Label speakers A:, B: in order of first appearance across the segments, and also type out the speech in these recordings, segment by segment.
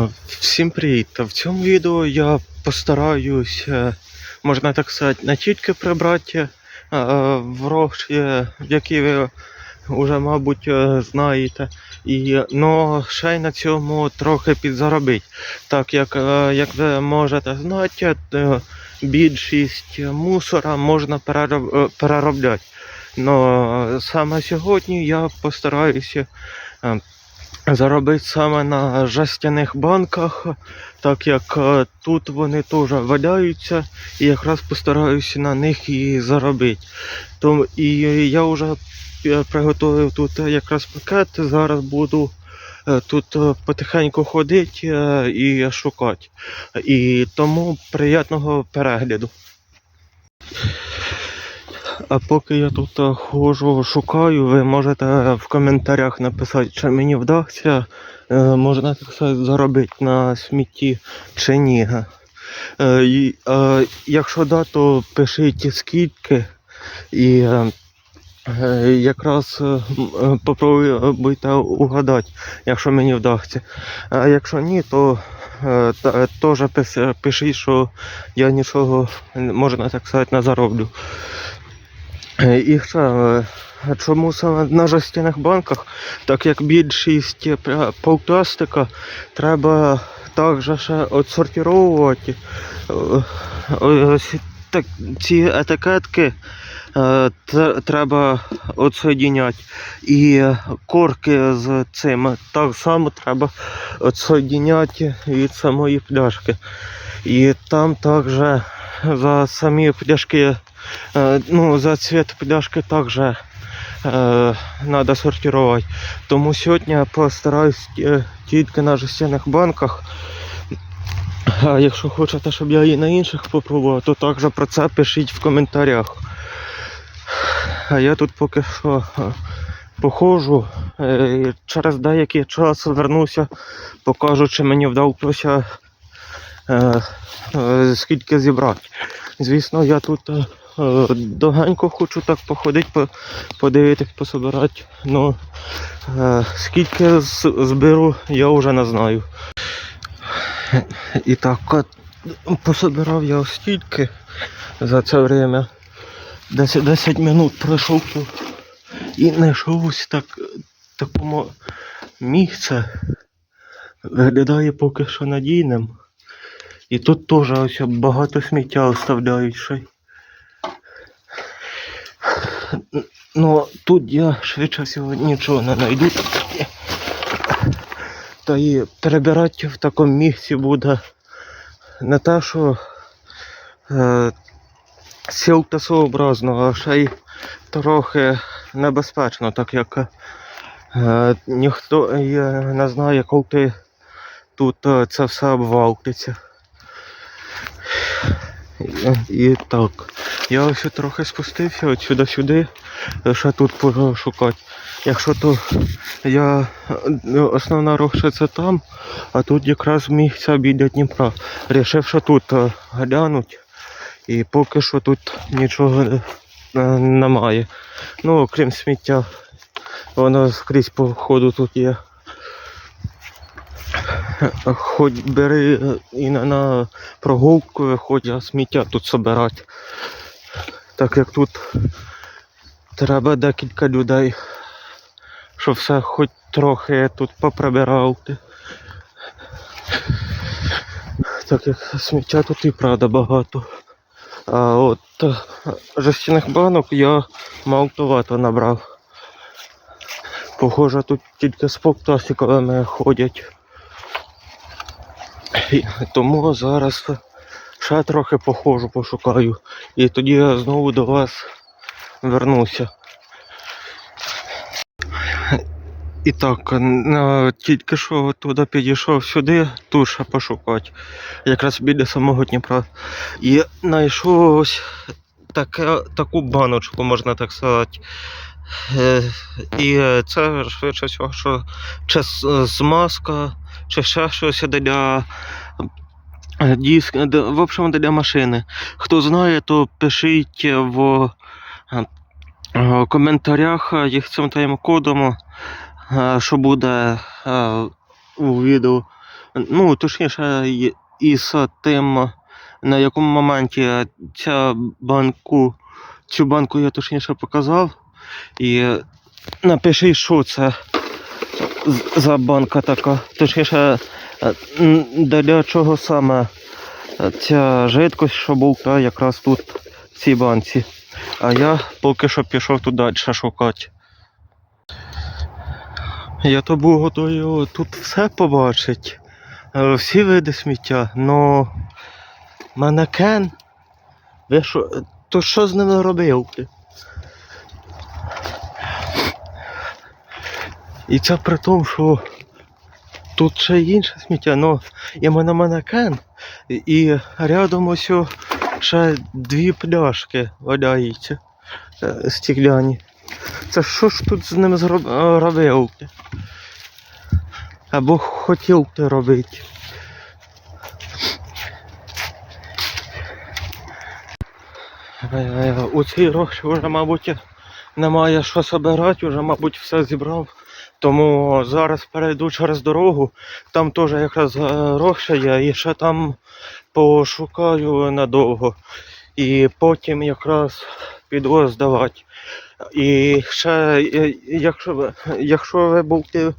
A: Е, Всім привіт! В цьому відео я постараюсь, е, можна так сказати, не тільки прибрати е, гроші, які ви вже, мабуть, е, знаєте, і, но ще й на цьому трохи підзаробити. Так як, як ви можете знати, більшість мусора можна переробляти. Но саме сьогодні я постараюся заробити саме на жестяних банках, так як е, тут вони теж валяються, і якраз постараюся на них і заробити. Тому, і я вже е, приготував тут якраз пакет, зараз буду е, тут потихеньку ходити е, і шукати. І тому приємного перегляду. А поки я тут е, ходжу, шукаю, ви можете в коментарях написати, чи мені вдасться, е, можна так сказати, заробити на смітті чи ні. Е, Якщо да, то пишіть скільки і якраз попробуйте угадати, якщо мені вдасться. А якщо ні, то теж пишіть, що я нічого, можна так сказати, не зароблю. І ще, чому саме на жестяних банках, так як більшість е, полпластика треба також ще отсортировувати. Е, ці етикетки е, треба отсоединяти. І корки з цим так само треба отсоединяти від самої пляшки. І там також за самі пляшки ну, за цвет пляшки також е, треба сортувати. Тому сьогодні я постараюсь е, тільки на жестяних банках. А якщо хочете, щоб я і на інших попробував, то також про це пишіть в коментарях. А я тут поки що е, походжу. е, Через деякий час вернуся, покажу, чи мені вдалося е, е, скільки зібрати. Звісно, я тут е, довгенько хочу так походити, по- подивитись, пособирати. Ну, е, скільки зберу, я вже не знаю. І так, пособирав я стільки за це время. 10, 10 минут пройшов і знайшов ось так, такому місце. Виглядає поки що надійним. І тут теж ось багато сміття оставляють. Ну, тут я швидше всього нічого не знайду. Та і перебирати в такому місці буде не те, що е, сілтасообразно, а ще й трохи небезпечно, так як е, ніхто е, не знає, коли тут е, це все обвалиться. І, і так. Я ось трохи спустився от сюди сюди, ще тут пошукати. Якщо то я е, основна роща це там, а тут якраз місця біля Дніпра. Рішив, що тут е, глянуть. І поки що тут нічого е, немає. Ну, окрім сміття, воно скрізь по ходу тут є. Хоч бери е, і на, прогулку виходь, а сміття тут собирати. Так як тут треба декілька людей, щоб все хоч трохи тут поприбирати. Так як сміття тут і правда багато. А от е, жестяних банок я малтовато набрав. Похоже, тут тільки з пластиковими ходять. І тому зараз ще трохи походжу, пошукаю. І тоді я знову до вас вернуся. І так, тільки що туди підійшов сюди, ще пошукати. Якраз біля самого Дніпра. І знайшов ось таку баночку, можна так сказати. Е, І це швидше всього, що чи змазка, чи ще щось для диск, д- в общем, для машини. Хто знає, то пишіть в е, е, коментарях е, їх цим тайм-кодом, е, що буде е, у відео. Ну, точніше, із тим, на якому моменті ця банку, цю банку я точніше показав. І напиши, що це за банка така. Точніше, е, для чого саме ця жидкость, що була якраз тут в цій банці. А я поки що пішов далі шукати. Я то був готовий тут все побачити. е, Всі види сміття, но манекен. Ви що, то що з ними робив? І це при тому, що тут ще інше сміття, ну і мене манекен, і рядом ось ще дві пляшки валяються е, стекляні. Це що ж тут з ними зроб... е? Або хотів ти робити. Е, У цій рощі вже, мабуть, немає що собирати, вже, мабуть, все зібрав. Тому зараз перейду через дорогу, там теж якраз е, роща є, і ще там пошукаю надовго. І потім якраз піду здавати. І ще, е, якщо якщо ви будете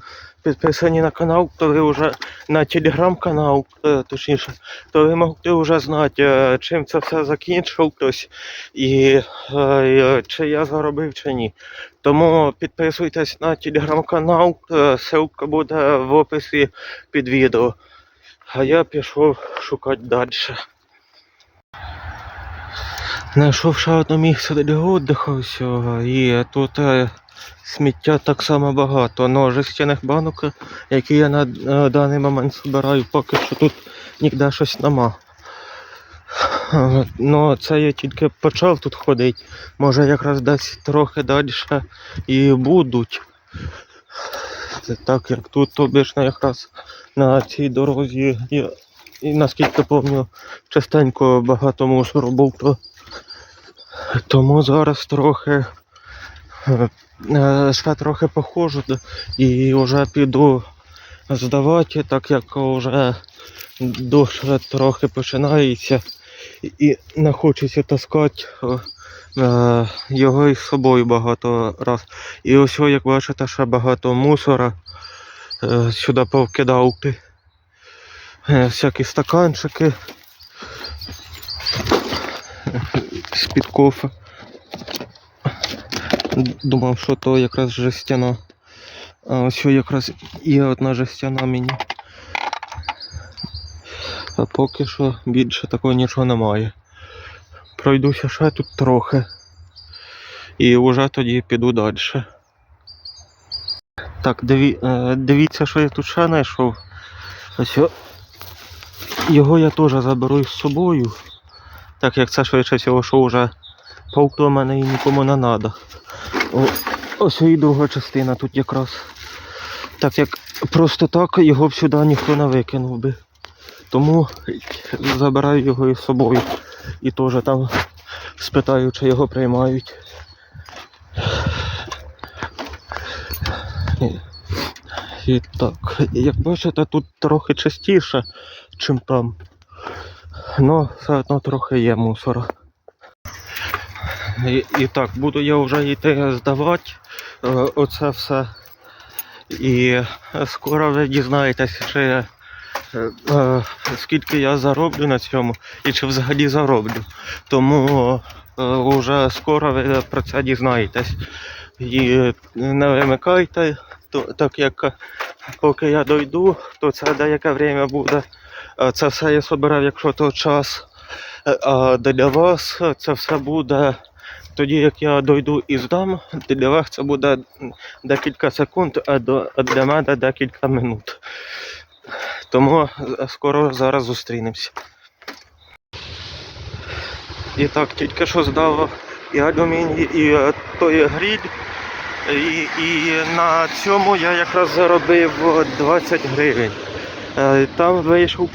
A: підписані на канал, то вже на телеграм-канал, е, точніше, то ви можете вже знати, е, чим це все закінчилось і е, чи я заробив чи ні. Тому підписуйтесь на телеграм-канал, ссылка буде в описі під відео. А я пішов шукати далі. Знайшов ще одне місце для віддиху і тут сміття так само багато. Но жестяних банок, які я на даний момент збираю, поки що тут ніде щось нема. Ну, це я тільки почав тут ходити. Може якраз десь трохи далі і будуть. Це так як тут обично якраз на цій дорозі, і, і наскільки пам'ятаю, частенько багато мусору був, то тому зараз трохи е, ще трохи походжу і вже піду здавати, так як вже дощ трохи починається і не хочеться таскати е, е, його із собою багато раз. І ось, як бачите, ще багато мусора е, сюди повкидав. Е, Всякі стаканчики з-під кофе. Думав, що то якраз жестяна. А ось якраз є одна жестяна мені. А поки що більше такого нічого немає. Пройдуся ще тут трохи. І вже тоді піду далі. Так, диві, е, дивіться, що я тут ще знайшов. Його я теж заберу з собою. Так як це швидше всього, що вже паукло мене і нікому не треба. Ось і друга частина тут якраз. Так як просто так його б сюди ніхто не викинув би. Тому забираю його із собою. І теж там спитаю, чи його приймають. І, так, як бачите, тут трохи частіше, ніж там. Ну, все одно трохи є мусора. І, і так, буду я вже йти здавати е, оце все. І скоро ви дізнаєтесь, чи, е, е, скільки я зароблю на цьому і чи взагалі зароблю. Тому вже скоро ви про це дізнаєтесь. І не вимикайте, то, так як поки я дойду, то це деяке время буде. Це все я собирав, якщо то час. А для вас це все буде тоді, як я дойду і здам, для вас це буде декілька секунд, а для мене декілька минут. Тому е, скоро зараз зустрінемося. І так, тільки що здав і алюміній, і е, той гріль. І, і на цьому я якраз заробив 20 гривень. Е, Там вийшов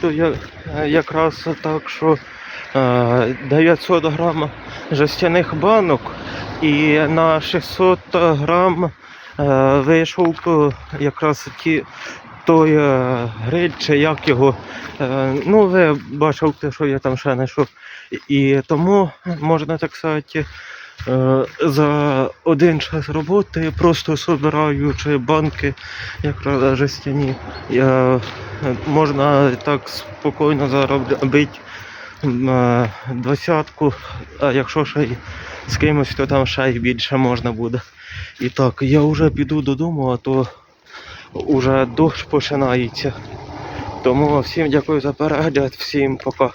A: якраз так, що 900 грам жестяних банок і на 600 грам е, вийшов е, якраз ті той е, гриль чи як його. Е, ну, ви бачите, що я там ще знайшов. І тому можна так сказати. е, За один час роботи просто собираючи банки, якраз жестяні, е, можна так спокійно заробити е, двадцятку, а якщо ще й з кимось, то там ще й більше можна буде. І так, я вже піду додому, а то вже дощ починається. Тому всім дякую за перегляд, всім пока.